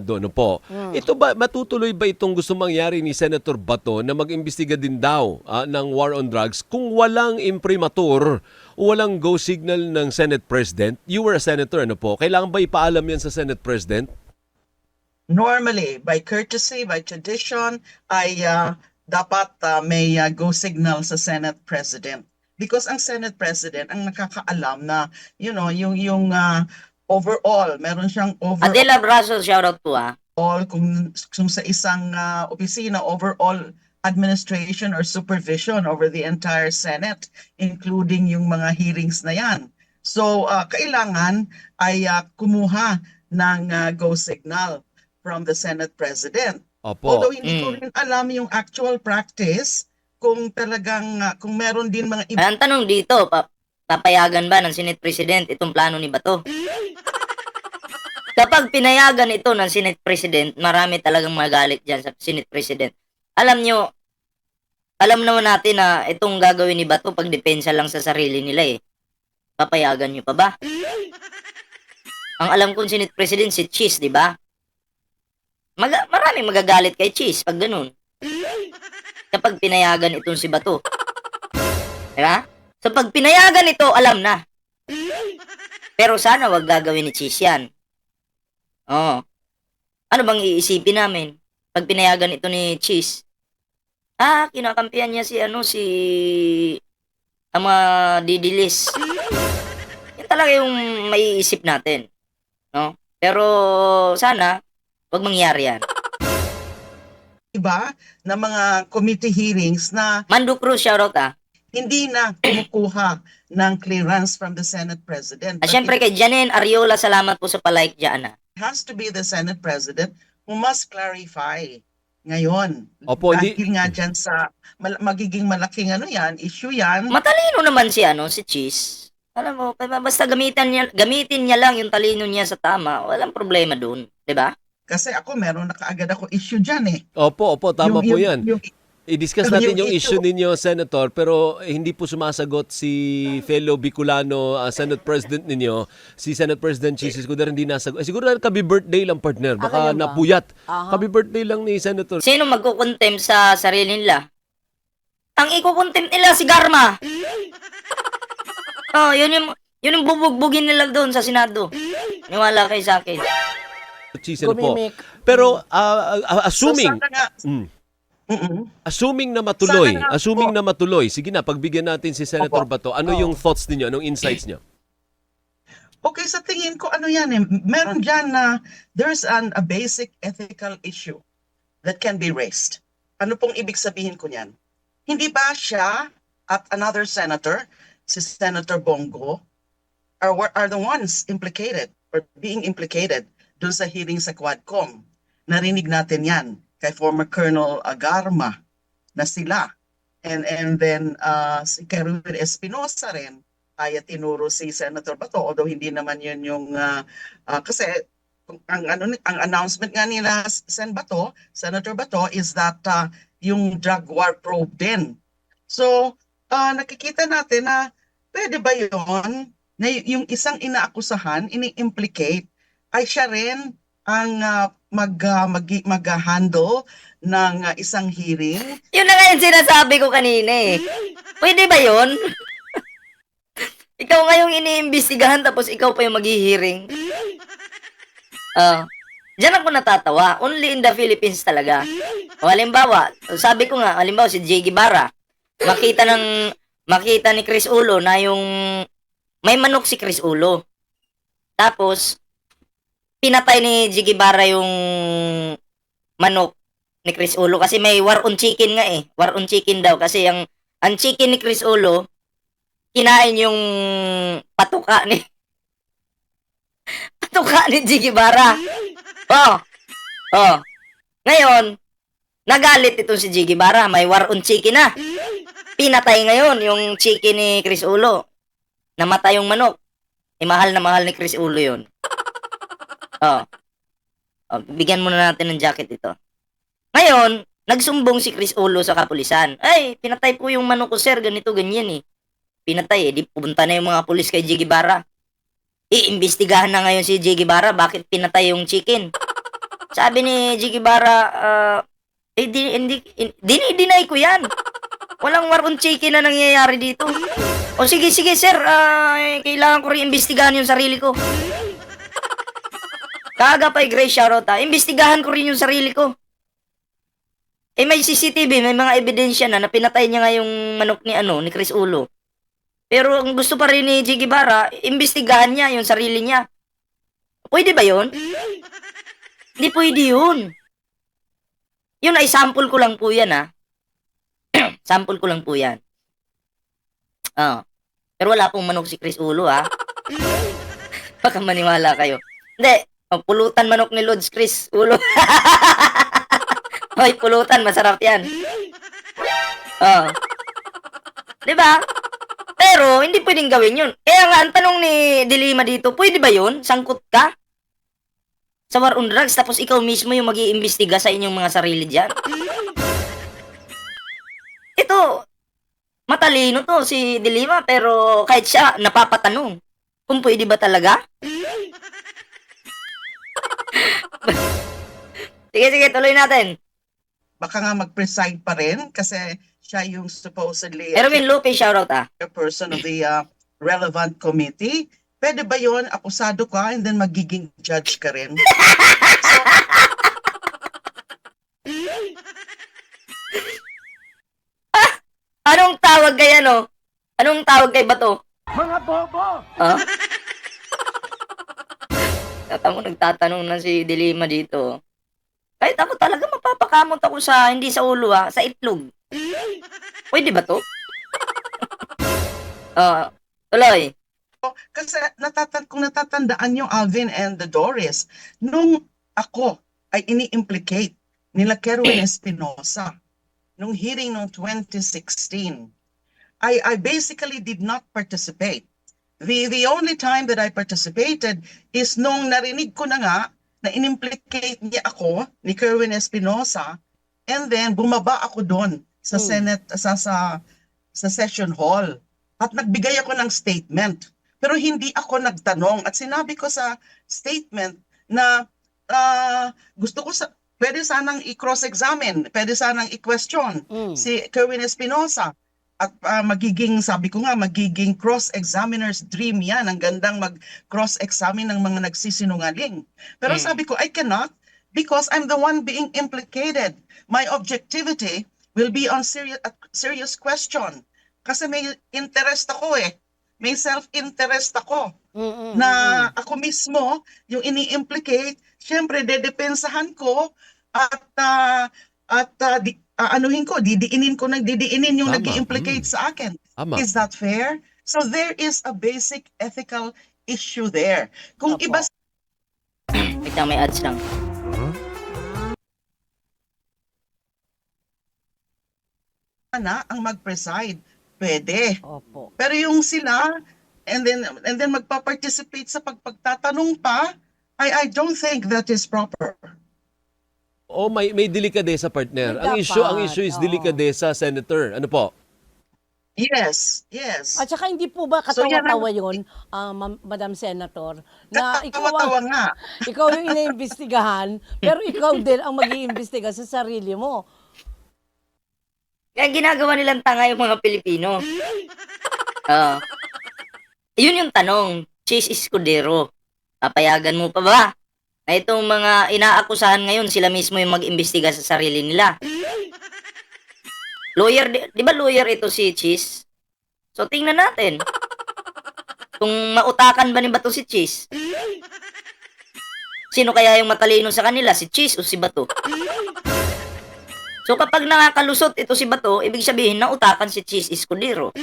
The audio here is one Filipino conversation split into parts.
Ano po. Ito ba, matutuloy ba itong gusto mangyari ni Senator Bato na mag-imbestiga din daw ah, ng war on drugs kung walang imprimatur o walang go signal ng Senate President? You were a senator, ano po? Kailangan ba ipaalam yan sa Senate President? Normally, by courtesy, by tradition, ay ah, dapat ah, may ah, go signal sa Senate President. Because ang Senate President ang nakakaalam na, you know, yung, yung ah, overall, meron siyang overall Adela Braso, shoutout po ah. kung, kung sa isang ah, opisina, overall administration or supervision over the entire Senate, including yung mga hearings na yan. So, ah, kailangan ay ah, kumuha ng ah, go signal from the Senate President. Opo. Although hindi ko Mm. rin alam yung actual practice kung talagang ah, kung meron din mga iba ang tanong dito, pa- papayagan ba ng Senate President itong plano ni Bato? Kapag pinayagan ito ng Senate President, marami talagang magalit dyan sa Senate President. Alam nyo, alam naman natin na itong gagawin ni Bato pag depensa lang sa sarili nila eh. Papayagan nyo pa ba? Ang alam kong Senate President si Cheese, di ba? Mag- maraming magagalit kay Cheese pag ganun. Kapag pinayagan itong si Bato. Di ba? So pag pinayagan ito, alam na. Pero sana wag gagawin ni Cheese yan. Oo. Ano bang iisipin namin? Pag pinayagan ito ni Cheese. Ah, kinakampihan niya si ano, si Ama Didilis. Yan talaga yung maiisip natin. No? Pero sana, wag mangyari yan. iba na mga committee hearings na Mando Cruz, shoutout ah. Hindi na kumukuha ng clearance from the Senate President. Ah, But syempre kay Janine Ariola, salamat po sa palike dyan ah. it has to be the Senate President who must clarify ngayon. Opo, Dahil hindi- nga dyan sa mal- magiging malaking ano yan, issue yan. Matalino naman si ano, si Cheese. Alam mo, ba- basta gamitin niya, gamitin niya lang yung talino niya sa tama, walang problema doon, 'di ba? Kasi ako meron na kaagad ako issue dyan eh. Opo, opo, tama Yung- po yung- yan. yung- I-discuss Yung natin yung issue issue- ninyo, Senator, pero eh, hindi po sumasagot si fellow Bicolano ah, Senate President ninyo, si Senate President Jesus Escudero, hindi nasagot. Eh, siguro kabi birthday lang, partner. Ah, Baka ba? napuyat. Aha. Kabi birthday lang ni Senator. Sino magkukontempt sa sarili nila? Ang ikukontempt nila si Garma. Oh, yun yung yun yung bubugbugin nila doon sa Senado. Niwala kay sa akin. Ano po. Kumimik. Pero ah, assuming, So, sana nga, mm, Mm-mm. assuming na matuloy, Sana nga assuming po. na matuloy, sige na, pagbigyan natin si Senator Opo. Bato, ano Oo. yung thoughts ninyo, anong insights niyo? Okay, sa tingin ko ano yan eh, meron dyan na there's an, a basic ethical issue that can be raised. Ano pong ibig sabihin ko niyan? Hindi ba siya at another senator, si Senator Bongo, are, are the ones implicated or being implicated dun sa hearing sa Quadcom? Narinig natin yan kay former Colonel Agarma na sila. And, and then uh, si Kerwin Espinosa rin ay tinuro si Senator Bato although hindi naman yun yung ah, ah, kasi ang ano ang announcement nga nila Sen Bato, Senator Bato is that ah, yung drug war probe din. So, ah, nakikita natin na pwede ba yun na yung isang inaakusahan, ini-implicate ay siya rin ang ah, mag, ah, mag- mag-handle ng ah, isang hearing Yun na nga yung sinasabi ko kanina eh. Pwede ba yun? ikaw nga yung iniimbestigahan tapos ikaw pa yung maghihiring. Ah, Diyan ako natatawa. Only in the Philippines talaga. O halimbawa, sabi ko nga, halimbawa si Jay Guevara, makita ng makita ni Chris Ulo na yung may manok si Chris Ulo. Tapos pinatay ni Jay Guevara yung manok ni Chris Ulo kasi may war on chicken nga eh. War on chicken daw kasi ang ang chicken ni Chris Ulo kinain yung patuka ni patuka ni Jiggy Bara. Oh. Oh. Ngayon, nagalit itong si Jiggy Bara. May war on chicken na. Pinatay ngayon yung chicken ni Chris Ulo. Namatay yung manok. Eh, mahal na mahal ni Chris Ulo yun. Oh. oh bigyan muna natin ng jacket ito. Ngayon, nagsumbong si Chris Ulo sa kapulisan. Ay, pinatay po yung manok ko, sir. Ganito, ganyan eh. Pinatay eh. Di pupunta na yung mga pulis kay Jiggy Bara. Iimbestigahan na ngayon si Jiggy Bara bakit pinatay yung chicken. Sabi ni Jiggy Bara, ah, eh, di, hindi, in- dinideny ko yan. Walang war on chicken na nangyayari dito. O sige, sige, sir. eh, kailangan ko rin imbestigahan yung sarili ko. Kaga pa, Grace shoutout ha. Imbestigahan ko rin yung sarili ko. Eh, may CCTV, may mga ebidensya na na pinatay niya nga yung manok ni, ano, ni Chris Ulo. Pero ang gusto pa rin ni Jiggy Bara, imbestigahan niya yung sarili niya. Pwede ba yun? Hindi pwede yun. Yun ay sample ko lang po yan, ha? sample ko lang po yan. Ah. Pero wala pong manok si Chris Ulo, ha? Baka maniwala kayo. Hindi. Oh, pulutan manok ni Lods Chris Ulo. Hoy, pulutan. Masarap yan. Oh. Di ba? Pero, hindi pwedeng gawin yun. Kaya nga, ang tanong ni Dilima dito, pwede ba yun? Sangkot ka? Sa war on drugs, tapos ikaw mismo yung mag iimbestiga sa inyong mga sarili dyan? Ito, matalino to si Dilima, pero kahit siya, napapatanong. Kung pwede ba talaga? sige, sige, tuloy natin. Baka nga mag-preside pa rin kasi siya yung supposedly Erwin Lupe, shoutout ah. person of the uh, relevant committee. Pwede ba yon akusado ka and then magiging judge ka rin? Anong tawag kay ano? Anong tawag kay Bato? Mga bobo! Ha? Tatamo nagtatanong na si Dilima dito. Kahit ako talaga mapapakamot ako sa, hindi sa ulo ha, sa itlog. Pwede ba to? Ah, tuloy. Kasi natatan kung natatandaan yung Alvin and the Doris, nung ako ay ini-implicate nila Kerwin Espinosa nung hearing noong 2016, I, I basically did not participate. The, the only time that I participated is nung narinig ko na nga na inimplicate niya ako ni Kerwin Espinosa and then bumaba ako doon sa Hmm. Senate sa sa sa session hall at nagbigay ako ng statement pero hindi ako nagtanong at sinabi ko sa statement na ah, gusto ko sa pwede sanang i-cross-examine, pwede sanang i-question Mm. si Kerwin Espinosa. At ah, magiging, sabi ko nga, magiging cross-examiner's dream yan. Ang gandang mag-cross-examine ng mga nagsisinungaling. Pero Mm. sabi ko, I cannot because I'm the one being implicated. My objectivity will be on serious, a serious question. Kasi may interest ako eh. May self-interest ako Mm-mm. na ako mismo yung ini-implicate, syempre dedepensahan ko at ah, at di, anuhin ko, didiinin ko nang didiinin yung Tama. nag-implicate Mm. sa akin. Ama. Is that fair? So there is a basic ethical issue there. Kung Opo. iba Wait lang, may ads lang. sana ang mag-preside, pwede. Opo. Pero yung sila and then and then magpa-participate sa pagpagtatanong pa, I I don't think that is proper. Oh, may may delikadesa partner. May Ang issue, ang issue is oo. delikadesa, Senator. Ano po? Yes, yes. At saka hindi po ba So, yan ang- katawa-tawa yun, ah, Ma- Madam Senator, na ikaw, Katawa-tawa ang- nga. ikaw yung iniimbestigahan, pero ikaw din ang mag-iimbestiga sa sarili mo. Kaya ginagawa nilang tanga yung mga Pilipino. Oo. yun yung tanong. Chase Escudero. Papayagan mo pa ba? Na itong mga inaakusahan ngayon, sila mismo yung mag-imbestiga sa sarili nila. Lawyer, di, di ba lawyer ito si Cheese? So tingnan natin. Kung mautakan ba ni Bato si Cheese? Sino kaya yung matalino sa kanila? Si Cheese o si Bato? So kapag nakakalusot ito si Bato, ibig sabihin na utakan si Cheese Escudero.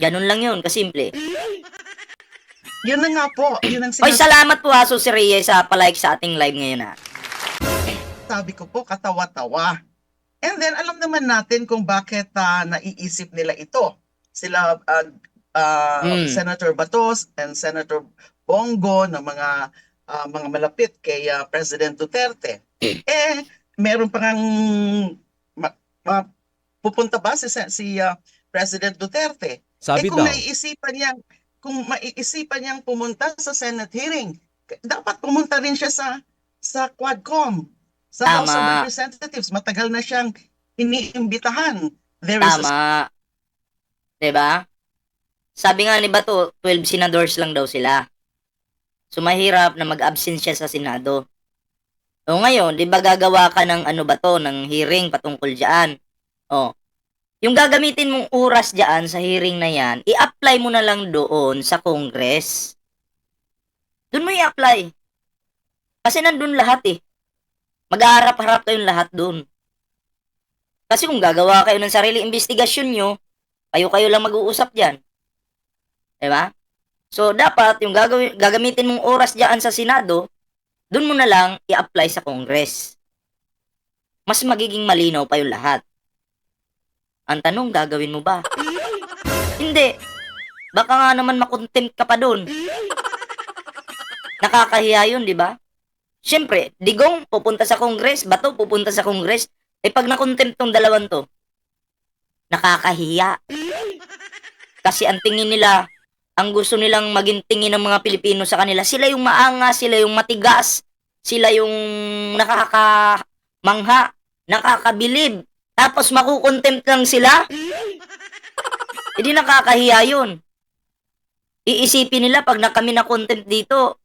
Ganun lang yun, kasimple. Yun na nga po, yun ang Oy, sinasabi salamat po Aso si Reyes sa palike sa ating live ngayon ha. ko po, katawa-tawa. And then, alam naman natin kung bakit ah, naiisip nila ito. Sila, ah, ah, Mm. Senator Batos and Senator Bongo ng mga ah, mga malapit kay ah, President Duterte. eh, meron pa ngang ma- ma- pupunta ba si, si ah, President Duterte? Sabi eh kung daw. naiisipan niyang kung maiisipan niyang pumunta sa Senate hearing, dapat pumunta rin siya sa sa Quadcom, sa House of Tama. Representatives. Matagal na siyang iniimbitahan. There is a Tama. 'Di ba? Sabi nga ni Bato, 12 senadors lang daw sila. So mahirap na mag-absent siya sa Senado. O ngayon, 'di ba gagawa ka ng ano ba to, ng hearing patungkol diyan? O. Yung gagamitin mong oras diyan sa hearing na 'yan, i-apply mo na lang doon sa Congress. Doon mo i-apply. Kasi nandun lahat eh. Mag-aarap-harap kayong lahat doon. Kasi kung gagawa kayo ng sarili investigasyon nyo, kayo-kayo lang mag-uusap dyan. Diba? So, dapat yung gagawin, gagamitin mong oras dyan sa Senado, dun mo na lang i-apply sa Congress. Mas magiging malinaw pa yung lahat. Ang tanong, gagawin mo ba? Hindi. Baka nga naman makontempt ka pa dun. Nakakahiya yun, di ba? Siyempre, Digong pupunta sa Congress, Bato pupunta sa Congress, eh pag nakontempt tong dalawan to, nakakahiya. Kasi ang tingin nila, ang gusto nilang maging tingin ng mga Pilipino sa kanila, sila yung maangas, sila yung matigas, sila yung nakakamangha, nakakabilib, tapos makukontempt lang sila. Hindi nakakahiya yun. Iisipin nila pag na kami na contempt dito,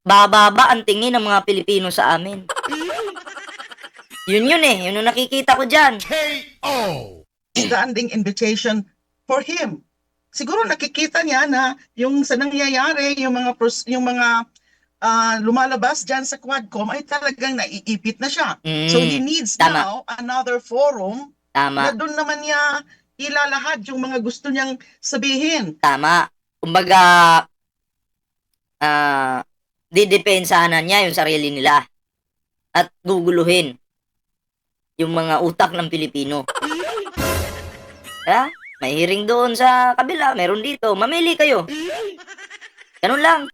bababa ang tingin ng mga Pilipino sa amin. Yun yun eh, yun yung nakikita ko dyan. standing invitation for him. Siguro nakikita niya na yung sa nangyayari, yung mga pros- yung mga ah, lumalabas diyan sa Quadcom ay talagang naiipit na siya. Mm, So he needs tama. now another forum tama, na doon naman niya ilalahad yung mga gusto niyang sabihin. tama. Kumbaga, ah, didepensahan niya yung sarili nila at guguluhin yung mga utak ng Pilipino. Ha? May hearing doon sa kabila, meron dito. Mamili kayo. Ganun lang.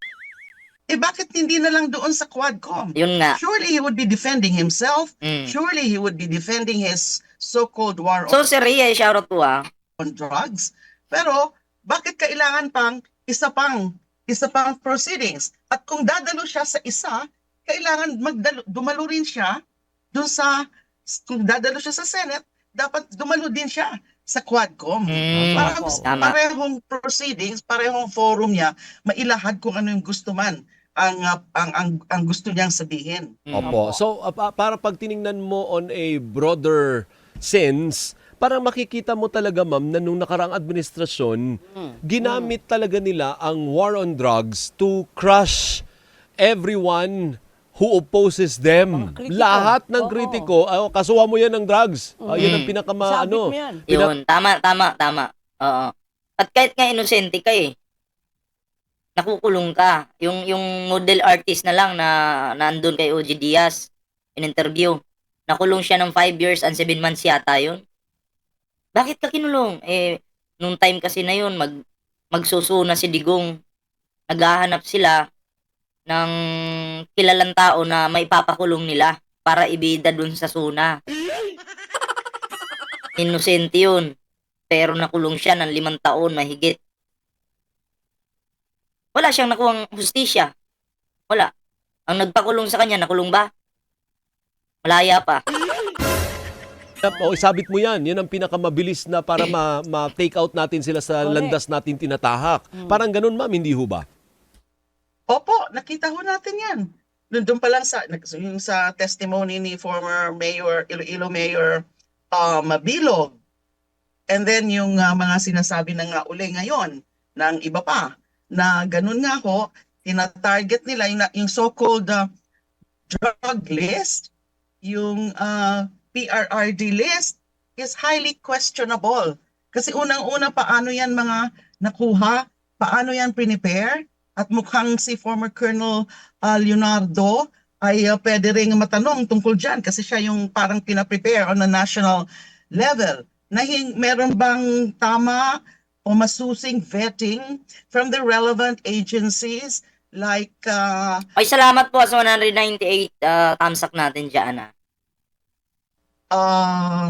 Eh bakit hindi na lang doon sa Quadcom? Yun nga. Surely he would be defending himself. Mm. Surely he would be defending his so-called war So, si Ria, shoutout po ah. on drugs. Pero bakit kailangan pang isa pang isa pang proceedings? At kung dadalo siya sa isa, kailangan magdalo, dumalo rin siya dun sa kung dadalo siya sa Senate, dapat dumalo din siya sa Quadcom. Mm, Para tama. parehong proceedings, parehong forum niya, mailahad kung ano yung gusto man ang uh, ang ang, ang gusto niyang sabihin. Mm. Opo. So, uh, pa- para pag tiningnan mo on a broader sense, parang makikita mo talaga, ma'am, na nung nakarang administrasyon, ginamit talaga nila ang war on drugs to crush everyone who opposes them. Lahat ng Oo. kritiko, oh, kasuha mo yan ng drugs. Ah, yan ang Mm. pinakama, Sabit ano. mo yan. Pinak- Yun, tama, tama, tama. Oo. At kahit nga inosente ka eh, nakukulong ka. Yung, yung model artist na lang na nandun kay OG Diaz, in interview, nakulong siya ng 5 years and 7 months yata yun. Bakit ka kinulong? Eh, nung time kasi na yun, mag, magsusuna si Digong. Naghahanap sila ng kilalang tao na may papakulong nila para ibida dun sa suna. Inosente yun. Pero nakulong siya ng limang taon mahigit. Wala siyang nakuhang hustisya. Wala. Ang nagpakulong sa kanya, nakulong ba? Malaya pa. O, isabit mo yan. Yan ang pinakamabilis na para ma- ma-take out natin sila sa Correct. landas natin tinatahak. Mm. Parang ganun, ma'am, hindi ho ba? Opo, nakita ho natin yan. Doon, doon pa lang sa, yung sa testimony ni former Mayor, Iloilo Mayor uh, Mabilog. And then yung uh, mga sinasabi na nga uli ngayon ng iba pa na ganun nga ho, tina-target nila yung, yung so-called uh, drug list, yung uh, PRRD list is highly questionable. Kasi unang-una paano yan mga nakuha, paano yan prepare, at mukhang si former Colonel uh, Leonardo ay uh, pwede rin matanong tungkol dyan kasi siya yung parang pinaprepare on a national level. Nahing, meron bang tama o masusing vetting from the relevant agencies like uh, Ay, salamat po sa 198 uh, tamsak natin dyan. Ah. uh,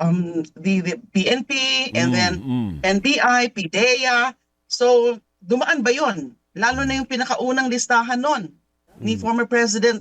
um, the, the PNP and Mm, then mm. NBI, PDEA. So, dumaan ba yon Lalo na yung pinakaunang listahan nun ni former President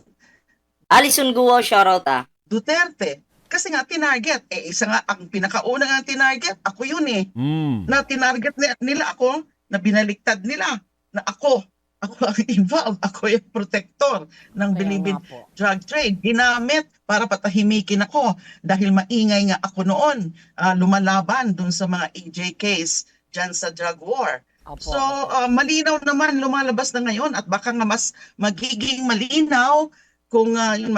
Alison Guo, shoutout ah. Duterte. Kasi nga, tinarget. Eh, isa nga, ang pinakauna nga tinarget, ako yun eh. Mm. Na tinarget ni- nila ako, na binaliktad nila, na ako, ako ang involved, ako yung protector ng Kaya bilibid drug trade. Ginamit para patahimikin ako dahil maingay nga ako noon ah, lumalaban dun sa mga EJKs dyan sa drug war. Opo, So, ah, malinaw naman lumalabas na ngayon at baka nga mas magiging malinaw kung ah, yun,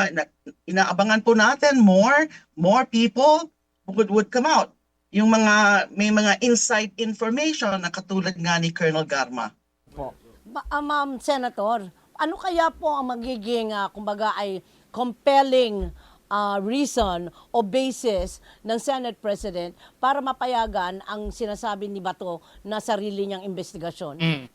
inaabangan po natin more more people would, would come out. Yung mga may mga inside information na katulad nga ni Colonel Garma. po. Ma- ah, Ma'am Senator, ano kaya po ang magiging, ah, kumbaga, ay compelling ah, reason o basis ng Senate President para mapayagan ang sinasabi ni Bato na sarili niyang investigasyon? Mm.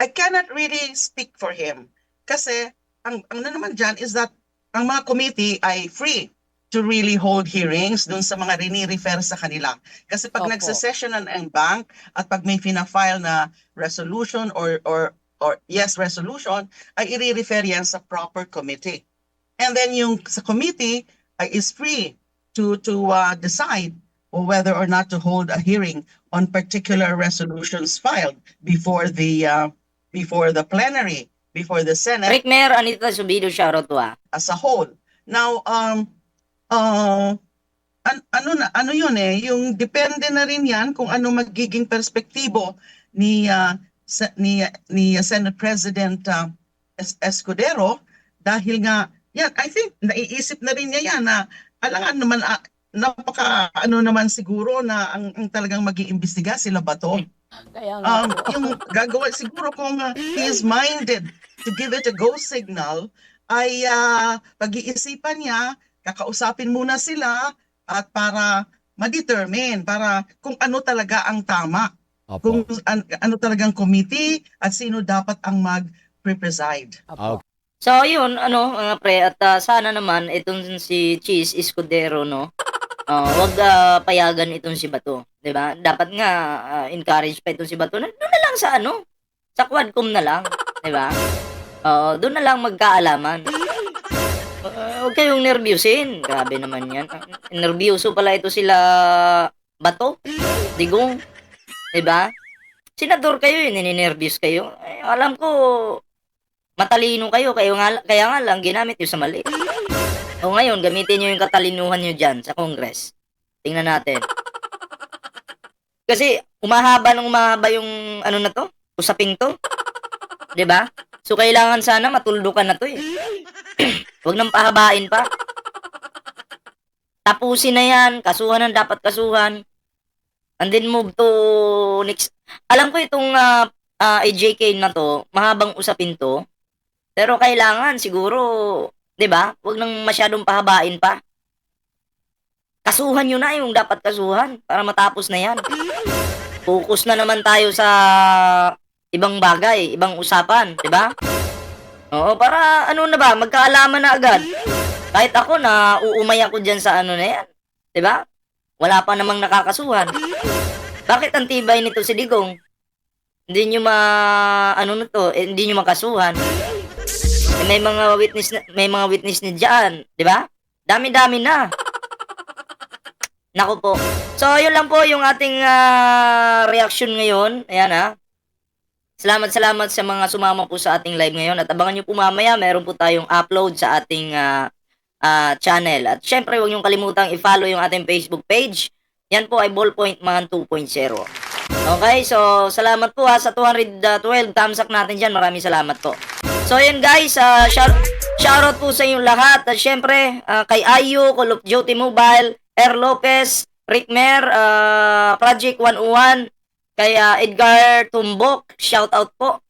I cannot really speak for him. Kasi ang ang na naman dyan is that ang mga committee ay free to really hold hearings dun sa mga rini-refer sa kanila. Kasi pag Opo. nagsasession ang ang bank at pag may fina-file na resolution or or or yes resolution ay i-refer yan sa proper committee. And then yung sa committee ay is free to to uh, decide or whether or not to hold a hearing on particular resolutions filed before the uh, before the plenary, before the Senate Rick Mayor, Anita Subido, shoutout to ah. as a whole. Now, um, uh, an- ano na ano yun eh, yung depende na rin yan kung ano magiging perspektibo ni uh, se- ni ni Senate President uh, Es- Escudero dahil nga yan I think naiisip na rin niya yan na alangan naman ah, napaka ano naman siguro na ang, ang talagang mag-iimbestiga sila ba to? Kaya nga um, po. yung gagawa siguro kung uh, he is minded to give it a go signal ay uh, pag-iisipan niya, kakausapin muna sila at para ma-determine para kung ano talaga ang tama, kung Opo. an- ano talagang committee at sino dapat ang mag-preside. Opo. So, yun, ano, mga pre, at ah, sana naman itong si Cheese Escudero, no, ah, wag ah, payagan itong si Bato, 'di ba? Dapat nga ah, encourage pa itong si Bato doon na lang sa ano, sa Quadcom na lang, 'di ba? Oo, doon na lang magkaalaman. Uh, huwag kayong nervyusin. Grabe naman yan. Nervyoso pala ito sila Bato, Digong. 'Di ba? Senador kayo, eh, nininervyos kayo. Eh, alam ko, matalino kayo, kayo nga, kaya nga lang ginamit nyo sa mali. O ngayon, gamitin nyo yung katalinuhan nyo dyan sa Congress. Tingnan natin. Kasi, umahaba ng umahaba yung, ano na to, usaping to. 'Di ba? So, kailangan sana matuldukan na to eh. Huwag nang pahabain pa. Tapusin na yan, kasuhan ang dapat kasuhan. And then move to next. Alam ko itong ah, ah, AJK na to, mahabang usapin to. Pero kailangan siguro, 'di ba? Huwag nang masyadong pahabain pa. Kasuhan nyo na yung dapat kasuhan para matapos na yan. Focus na naman tayo sa ibang bagay, ibang usapan, 'di ba? Oo, para ano na ba, magkaalaman na agad. Kahit ako na uumay ako diyan sa ano na yan, 'di ba? Wala pa namang nakakasuhan. Bakit ang tibay nito si Digong? Hindi nyo ma ano na to, eh, hindi nyo makasuhan. May mga witness na, may mga witness ni diyan, 'di ba? Dami-dami na. Nako po. So, yun lang po yung ating ah, reaction ngayon. Ayan ha. Salamat salamat sa mga sumama po sa ating live ngayon at abangan nyo po mamaya meron po tayong upload sa ating ah, ah, channel. At syempre huwag niyong kalimutang i-follow yung ating Facebook page. Yan po ay Ballpoint Man 2.0. Okay, so salamat po ha sa 212 thumbs up natin dyan. Maraming salamat po. So yan guys, uh, shout, shoutout po sa inyong lahat. At syempre, ah, kay Ayu, Call of Duty Mobile, Er Lopez, Rick Mer, ah, Project 101, kay ah, Edgar Tumbok, shoutout po.